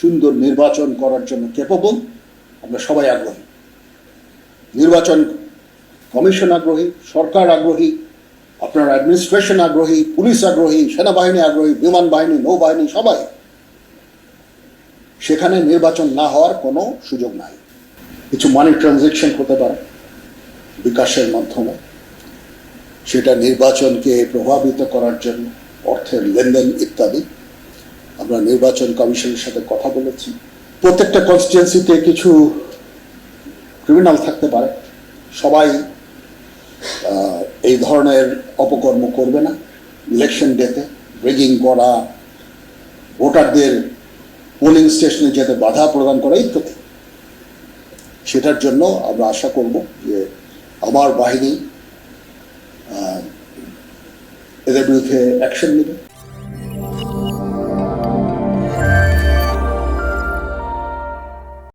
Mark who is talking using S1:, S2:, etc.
S1: সুন্দর নির্বাচন করার জন্য কেপবল আমরা সবাই আগ্রহী। নির্বাচন কমিশন আগ্রহী, সরকার আগ্রহী, আপনার অ্যাডমিনিস্ট্রেশন আগ্রহী, পুলিশ আগ্রহী, সেনাবাহিনী আগ্রহী, বিমান বাহিনী, নৌবাহিনী, সবাই। সেখানে নির্বাচন না হওয়ার কোনো সুযোগ নাই। কিছু মানি ট্রানজেকশন হতে পারে বিকাশের মাধ্যমে। সেটা নির্বাচনকে প্রভাবিত করার জন্য অর্থের লেনদেন ইত্যাদি। আমরা নির্বাচন কমিশনের সাথে কথা বলেছি। প্রত্যেকটা কনস্টিটুয়েন্সিতে কিছু ক্রিমিনাল থাকতে পারে। সবাই এই ধরনের অপকর্ম করবে না। ইলেকশন ডেতে রেগিং করা, ভোটারদের পোলিং স্টেশনে যেতে বাধা প্রদান করা ইত্যাদি সেটার জন্য আমরা আশা করব যে আমার বাহিনী এদের বিরুদ্ধে অ্যাকশন নেবে।